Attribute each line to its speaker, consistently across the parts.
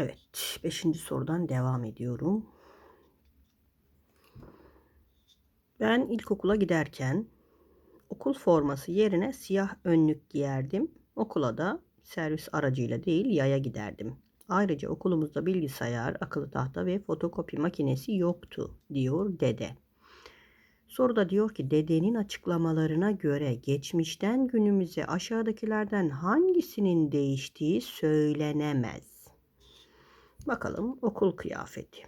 Speaker 1: Evet, beşinci sorudan devam ediyorum. Ben ilkokula giderken okul forması yerine siyah önlük giyerdim. Okula da servis aracıyla değil yaya giderdim. Ayrıca okulumuzda bilgisayar, akıllı tahta ve fotokopi makinesi yoktu diyor dede. Soruda diyor ki dedenin açıklamalarına göre geçmişten günümüze aşağıdakilerden hangisinin değiştiği söylenemez. Bakalım okul kıyafeti.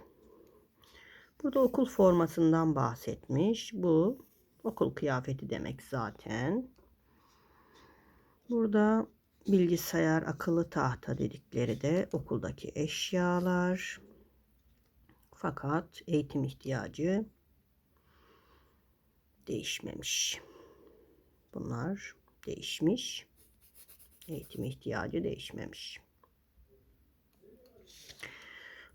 Speaker 1: Burada okul formasından bahsetmiş. Bu okul kıyafeti demek zaten. Burada bilgisayar, akıllı tahta dedikleri de okuldaki eşyalar. Fakat eğitim ihtiyacı değişmemiş. Bunlar değişmiş. Eğitim ihtiyacı değişmemiş.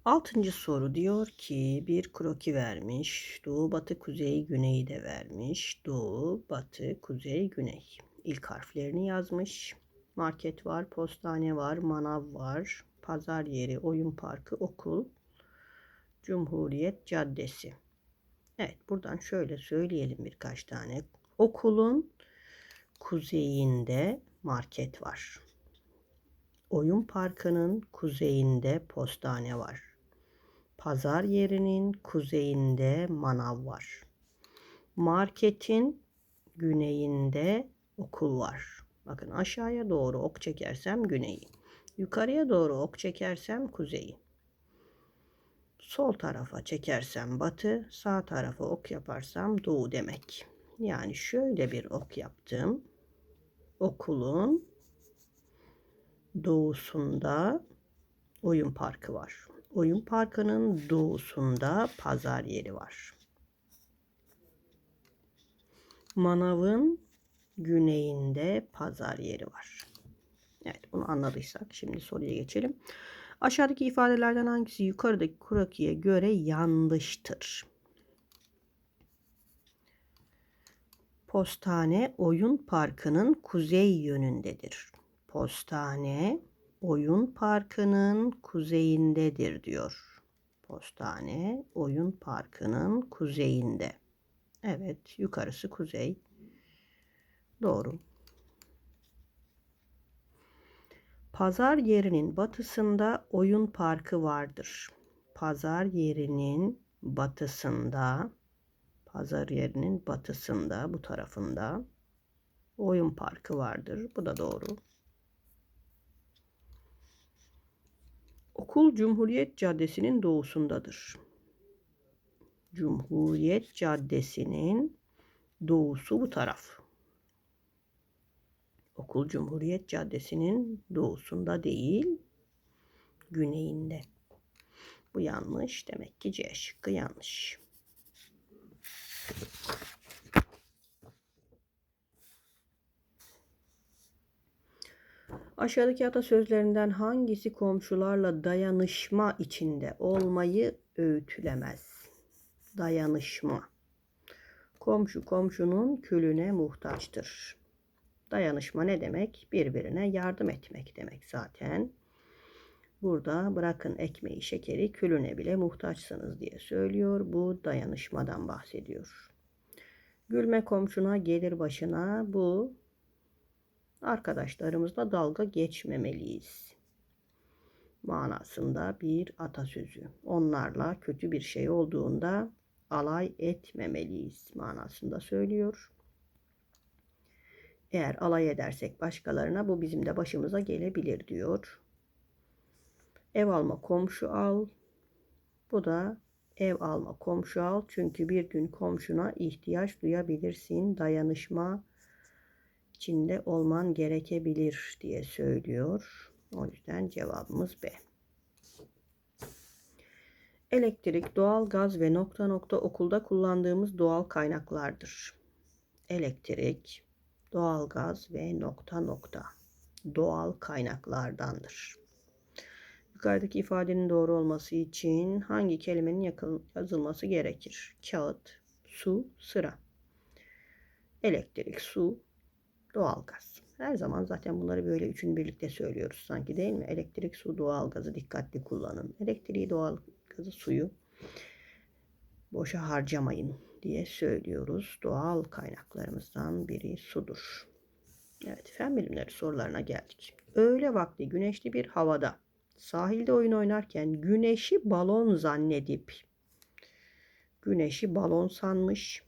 Speaker 1: Altıncı soru diyor ki bir kroki vermiş. Doğu, batı, kuzey, güneyi de vermiş. Doğu, batı, kuzey, güney. İlk harflerini yazmış. Market var, postane var, manav var, pazar yeri, oyun parkı, okul, Cumhuriyet Caddesi. Evet buradan şöyle söyleyelim birkaç tane. Okulun kuzeyinde market var. Oyun parkının kuzeyinde postane var. Pazar yerinin kuzeyinde manav var. Marketin güneyinde okul var. Bakın aşağıya doğru ok çekersem güneyi. Yukarıya doğru ok çekersem kuzeyi. Sol tarafa çekersem batı, sağ tarafa ok yaparsam doğu demek. Yani şöyle bir ok yaptım. Okulun doğusunda oyun parkı var. Oyun parkının doğusunda pazar yeri var. Manavın güneyinde pazar yeri var. Evet bunu anladıysak şimdi soruya geçelim. Aşağıdaki ifadelerden hangisi yukarıdaki krokiye göre yanlıştır? Postane oyun parkının kuzey yönündedir. Postane oyun parkının kuzeyindedir diyor. Postane oyun parkının kuzeyinde. Evet, yukarısı kuzey. Doğru. Pazar yerinin batısında oyun parkı vardır. Pazar yerinin batısında pazar yerinin batısında bu tarafında oyun parkı vardır. Bu da doğru. Okul Cumhuriyet Caddesi'nin doğusundadır. Cumhuriyet Caddesi'nin doğusu bu taraf. Okul Cumhuriyet Caddesi'nin doğusunda değil, güneyinde. Bu yanlış. Demek ki C şıkkı yanlış. Aşağıdaki atasözlerinden hangisi komşularla dayanışma içinde olmayı öğütülemez? Dayanışma. Komşu komşunun külüne muhtaçtır. Dayanışma ne demek? Birbirine yardım etmek demek zaten. Burada bırakın ekmeği, şekeri külüne bile muhtaçsınız diye söylüyor. Bu dayanışmadan bahsediyor. Gülme komşuna gelir başına bu arkadaşlarımızla dalga geçmemeliyiz. Manasında bir atasözü. Onlarla kötü bir şey olduğunda alay etmemeliyiz manasında söylüyor. Eğer alay edersek başkalarına bu bizim de başımıza gelebilir diyor. Ev alma komşu al. Bu da ev alma komşu al. Çünkü bir gün komşuna ihtiyaç duyabilirsin. Dayanışma içinde olman gerekebilir diye söylüyor. O yüzden cevabımız B. Elektrik, doğal gaz ve nokta nokta okulda kullandığımız doğal kaynaklardır. Elektrik, doğalgaz ve nokta nokta doğal kaynaklardandır. Yukarıdaki ifadenin doğru olması için hangi kelimenin yazılması gerekir? Kağıt, su, sıra. Elektrik, su, doğalgaz. Her zaman zaten bunları böyle üçünü birlikte söylüyoruz sanki değil mi? Elektrik, su, doğalgazı dikkatli kullanın. Elektriği, doğalgazı, suyu boşa harcamayın diye söylüyoruz. Doğal kaynaklarımızdan biri sudur. Evet, fen bilimleri sorularına geldik. Öğle vakti güneşli bir havada sahilde oyun oynarken güneşi balon zannedip güneşi balon sanmış.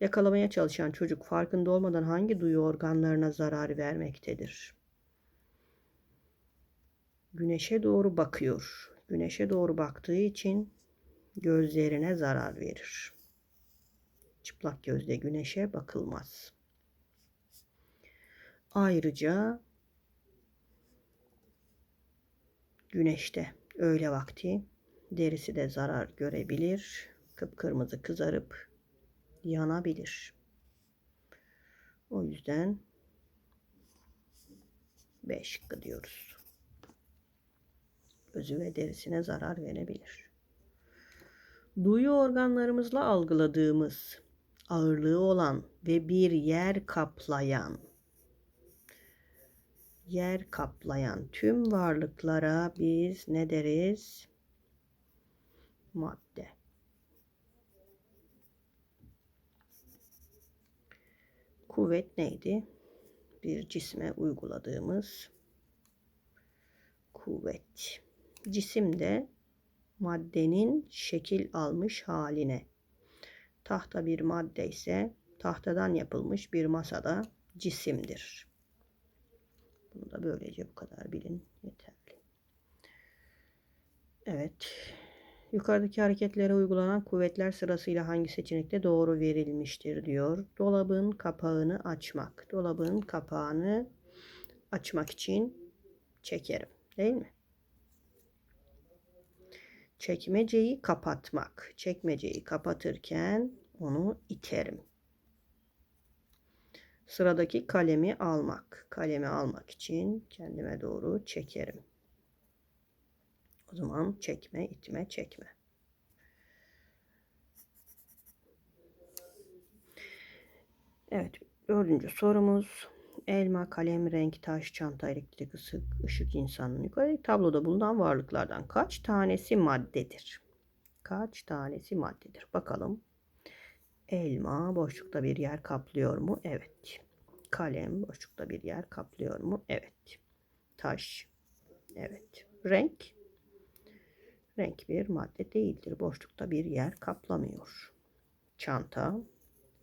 Speaker 1: Yakalamaya çalışan çocuk farkında olmadan hangi duyu organlarına zarar vermektedir? Güneşe doğru bakıyor. Güneşe doğru baktığı için gözlerine zarar verir. Çıplak gözle güneşe bakılmaz. Ayrıca güneşte öğle vakti derisi de zarar görebilir. Kıpkırmızı kızarıp yanabilir. O yüzden B şıkkı diyoruz. Gözü ve derisine zarar verebilir. Duyu organlarımızla algıladığımız ağırlığı olan ve bir yer kaplayan yer kaplayan tüm varlıklara biz ne deriz? Madde. Kuvvet neydi? Bir cisme uyguladığımız kuvvet. Cisim de maddenin şekil almış haline. Tahta bir madde ise tahtadan yapılmış bir masada cisimdir. Bunu da böylece bu kadar bilin yeterli. Evet. Yukarıdaki hareketlere uygulanan kuvvetler sırasıyla hangi seçenekte doğru verilmiştir diyor. Dolabın kapağını açmak. Dolabın kapağını açmak için çekerim. Değil mi? Çekmeceyi kapatmak. Çekmeceyi kapatırken onu iterim. Sıradaki kalemi almak. Kalemi almak için kendime doğru çekerim. O zaman çekme, itme, çekme. Evet, dördüncü sorumuz. Elma, kalem, renk, taş, çanta, elektrik, ısık, ışık insanın yukarıdaki tabloda bulunan varlıklardan kaç tanesi maddedir? Kaç tanesi maddedir? Bakalım. Elma boşlukta bir yer kaplıyor mu? Evet. Kalem boşlukta bir yer kaplıyor mu? Evet. Taş. Evet. Renk. Renk bir madde değildir. Boşlukta bir yer kaplamıyor. Çanta.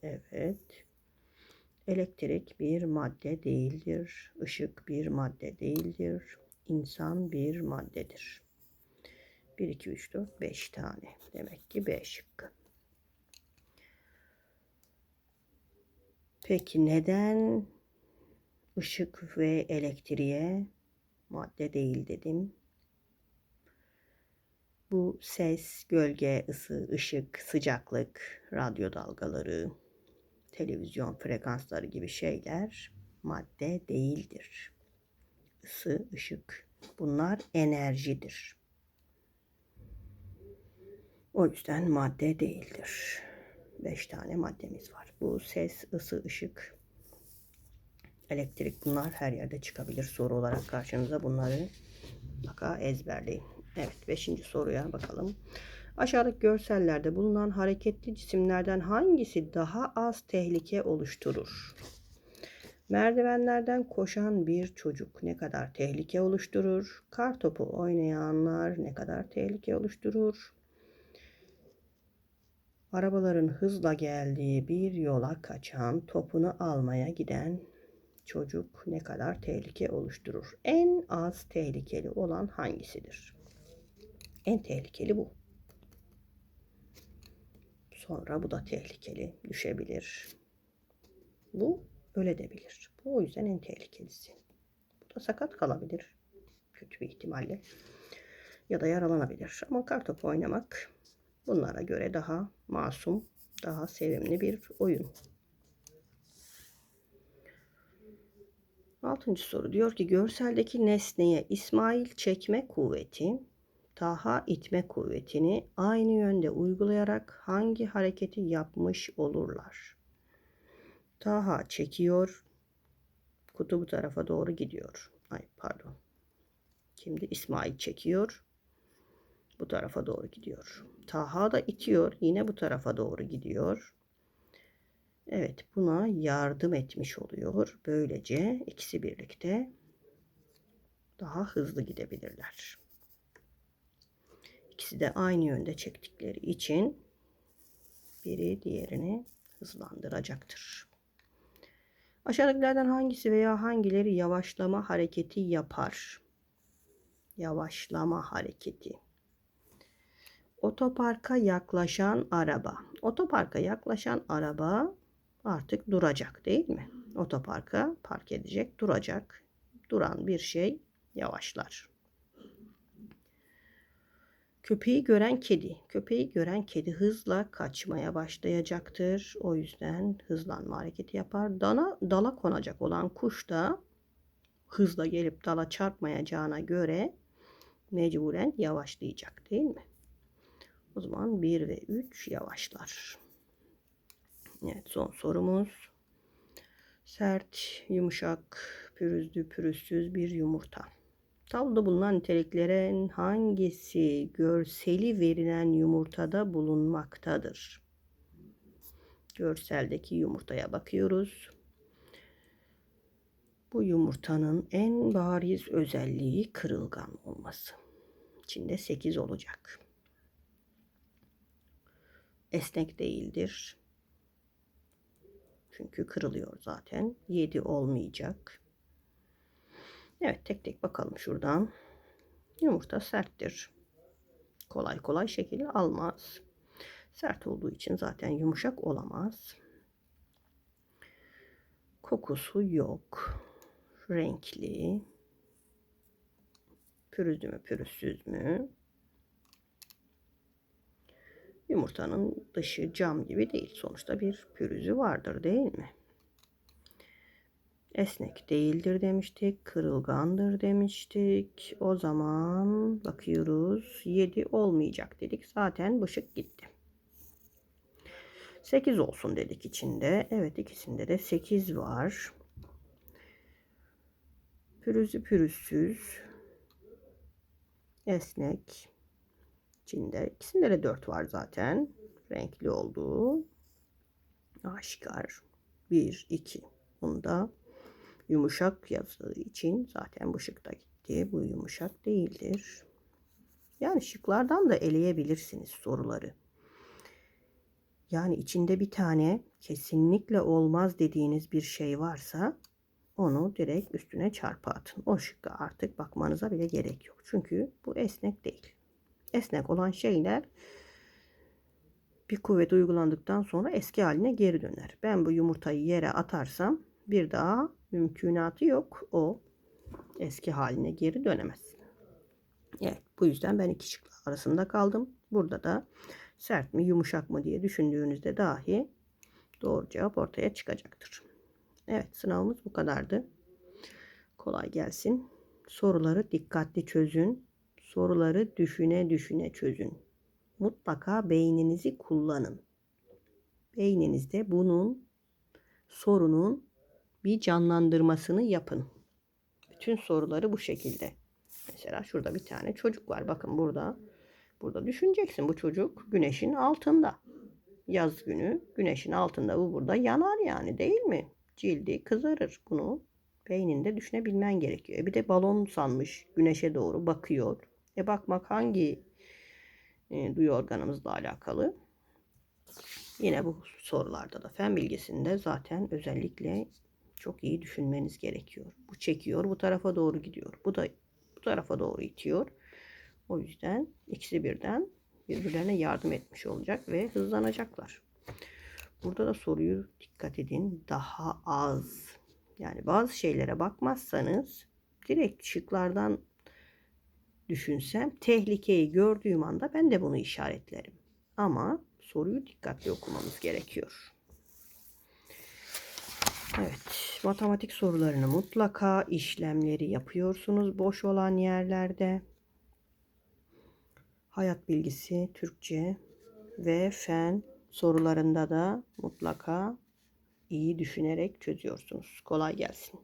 Speaker 1: Evet. Elektrik bir madde değildir. Işık bir madde değildir. İnsan bir maddedir. 1, 2, 3, 4, 5 tane. Demek ki B şıkkı. Peki neden ışık ve elektriğe madde değil dedim? Bu ses, gölge, ısı, ışık, sıcaklık, radyo dalgaları, televizyon frekansları gibi şeyler madde değildir. Isı, ışık bunlar enerjidir. O yüzden madde değildir. 5 tane maddemiz var. Bu ses, ısı, ışık, elektrik bunlar her yerde çıkabilir soru olarak karşınıza. Bunları mutlaka ezberleyin. Evet 5. soruya bakalım. Aşağıdaki görsellerde bulunan hareketli cisimlerden hangisi daha az tehlike oluşturur? Merdivenlerden koşan bir çocuk ne kadar tehlike oluşturur? Kar topu oynayanlar ne kadar tehlike oluşturur? Arabaların hızla geldiği bir yola kaçan, topunu almaya giden çocuk ne kadar tehlike oluşturur? En az tehlikeli olan hangisidir? En tehlikeli bu. Sonra bu da tehlikeli düşebilir. Bu ölebilir. Bu o yüzden en tehlikelisi. Bu da sakat kalabilir. Kötü bir ihtimalle. Ya da yaralanabilir. Ama kartopu oynamak bunlara göre daha masum, daha sevimli bir oyun. Altıncı soru diyor ki görseldeki nesneye İsmail çekme kuvveti Taha itme kuvvetini aynı yönde uygulayarak hangi hareketi yapmış olurlar? Taha çekiyor, Kutu bu tarafa doğru gidiyor. Ay pardon. Şimdi İsmail çekiyor. Bu tarafa doğru gidiyor. Taha da itiyor. Yine bu tarafa doğru gidiyor. Evet buna yardım etmiş oluyor. Böylece ikisi birlikte daha hızlı gidebilirler. İkisi de aynı yönde çektikleri için biri diğerini hızlandıracaktır. Aşağıdakilerden hangisi veya hangileri yavaşlama hareketi yapar? Yavaşlama hareketi. Otoparka yaklaşan araba. Otoparka yaklaşan araba artık duracak değil mi? Otoparka park edecek, duracak. Duran bir şey yavaşlar. Köpeği gören kedi. Köpeği gören kedi hızla kaçmaya başlayacaktır. O yüzden hızlanma hareketi yapar. Dana, dala konacak olan kuş da hızla gelip dala çarpmayacağına göre mecburen yavaşlayacak değil mi? O zaman 1 ve 3 yavaşlar. Evet son sorumuz. Sert, yumuşak, pürüzlü, pürüzsüz bir yumurta. Tabloda bulunan niteliklerin hangisi görseli verilen yumurtada bulunmaktadır? Görseldeki yumurtaya bakıyoruz. Bu yumurtanın en bariz özelliği kırılgan olması. İçinde 8 olacak. Esnek değildir. Çünkü kırılıyor zaten. 7 olmayacak. Evet tek tek bakalım şuradan. Yumurta serttir. Kolay kolay şekil almaz. Sert olduğu için zaten yumuşak olamaz. Kokusu yok. Renkli. Pürüzlü mü pürüzsüz mü? Yumurtanın dışı cam gibi değil. Sonuçta bir pürüzü vardır değil mi? Esnek değildir demiştik. Kırılgandır demiştik. O zaman bakıyoruz. 7 olmayacak dedik. Zaten bışık gitti. 8 olsun dedik içinde. Evet ikisinde de 8 var. Pürüzlü pürüzsüz. Esnek. İçinde ikisinde de 4 var zaten. Renkli olduğu. Aşikar. 1, 2. Bunda yumuşak yazdığı için zaten bu şık da gitti. Bu yumuşak değildir. Yani şıklardan da eleyebilirsiniz soruları. Yani içinde bir tane kesinlikle olmaz dediğiniz bir şey varsa onu direkt üstüne çarpı atın. O şıkka artık bakmanıza bile gerek yok. Çünkü bu esnek değil. Esnek olan şeyler bir kuvvet uygulandıktan sonra eski haline geri döner. Ben bu yumurtayı yere atarsam bir daha mümkünatı yok. O eski haline geri dönemez. Evet bu yüzden ben iki şık arasında kaldım. Burada da sert mi yumuşak mı diye düşündüğünüzde dahi doğru cevap ortaya çıkacaktır. Evet sınavımız bu kadardı. Kolay gelsin. Soruları dikkatli çözün. Soruları düşüne düşüne çözün. Mutlaka beyninizi kullanın. Beyninizde bunun sorunun bir canlandırmasını yapın. Bütün soruları bu şekilde. Mesela şurada bir tane çocuk var. Bakın burada. Burada düşüneceksin bu çocuk güneşin altında. Yaz günü güneşin altında bu burada yanar yani değil mi? Cildi kızarır. Bunu beyninde düşünebilmen gerekiyor. E bir de balon sanmış güneşe doğru bakıyor. E bakmak hangi e, duyu organımızla alakalı? Yine bu sorularda da fen bilgisinde zaten özellikle çok iyi düşünmeniz gerekiyor. Bu çekiyor, bu tarafa doğru gidiyor. Bu da bu tarafa doğru itiyor. O yüzden ikisi birden birbirlerine yardım etmiş olacak ve hızlanacaklar. Burada da soruyu dikkat edin. Daha az. Yani bazı şeylere bakmazsanız direkt şıklardan düşünsem tehlikeyi gördüğüm anda ben de bunu işaretlerim. Ama soruyu dikkatli okumamız gerekiyor. Evet, matematik sorularını mutlaka işlemleri yapıyorsunuz boş olan yerlerde. Hayat bilgisi, Türkçe ve fen sorularında da mutlaka iyi düşünerek çözüyorsunuz. Kolay gelsin.